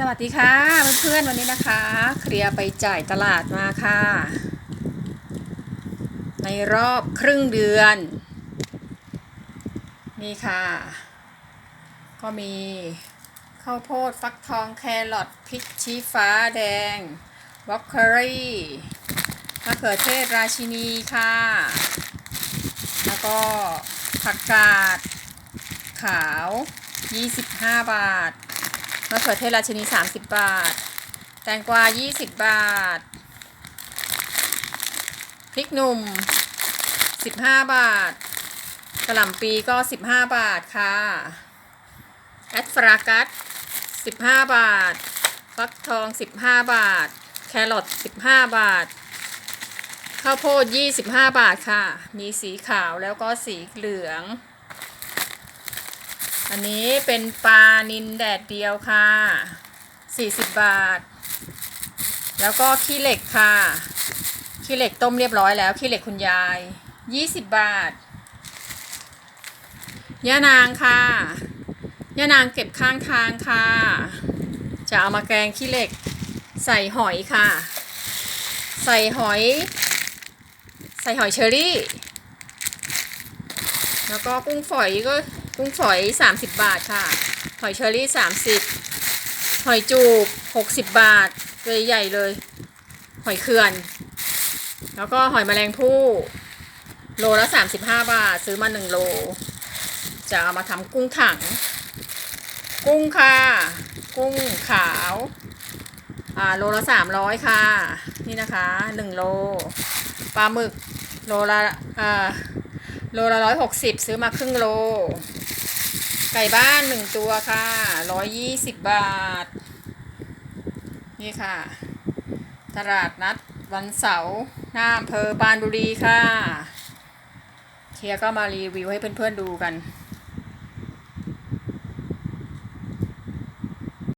สวัสดีค่ะเพื่อนๆวันนี้นะคะ เคลียร์ไปจ่ายตลาดมาค่ะ ในรอบครึ่งเดือน นี่ค่ะ ก็มีข้าวโพดฟักทองแครอทพริกชี้ฟ้าแดงบล็อกเคอรี่มะเขือเทศราชินีค่ะ แล้วก็ผักกาดขาว 25 บาท มะเขือเทศราชินี 30 บาท แตงกวา 20 บาท พริกหนุ่ม 15 บาทกระหล่ำปีก็ 15 บาทค่ะ แอดฟรากัส 15 บาท ฟักทอง 15 บาท แครอท 15 บาท ข้าวโพด 25 บาทค่ะ มีสีขาวแล้วก็สีเหลือง อันนี้เป็นปลานินแดดเดียวค่ะ 40 บาท แล้วก็ขี้เหล็กค่ะ ขี้เหล็กต้มเรียบร้อยแล้ว ขี้เหล็กคุณยาย 20 บาทย่านางค่ะย่านางเก็บข้างทางค่ะ จะเอามาแกงขี้เหล็กใส่หอยค่ะ ใส่หอย ใส่หอยเชอรี่ แล้วก็กุ้งฝอยก็ กุ้งฝอย 30 บาทค่ะ หอยเชอรี่ 30 หอยจูบ 60 บาทตัวใหญ่เลย หอยเขื่อน แล้วก็หอยแมลงภู่โลละ 35 บาท ซื้อมา 1 โล จะเอามาทำกุ้งถัง กุ้งค่ะ กุ้งขาว อ่า โลละ 300 ค่ะ นี่นะคะ 1 โล ปลาหมึก โลละอ่า โลละร้อยหกสิบซื้อมาครึ่งโล ไก่บ้านหนึ่งตัวค่ะร้อยยี่สิบบาท นี่ค่ะ ตลาดนัดวันเสาร์หน้าอำเภอปานบุรีค่ะเคียร์ก็มารีวิวให้เพื่อนๆดูกัน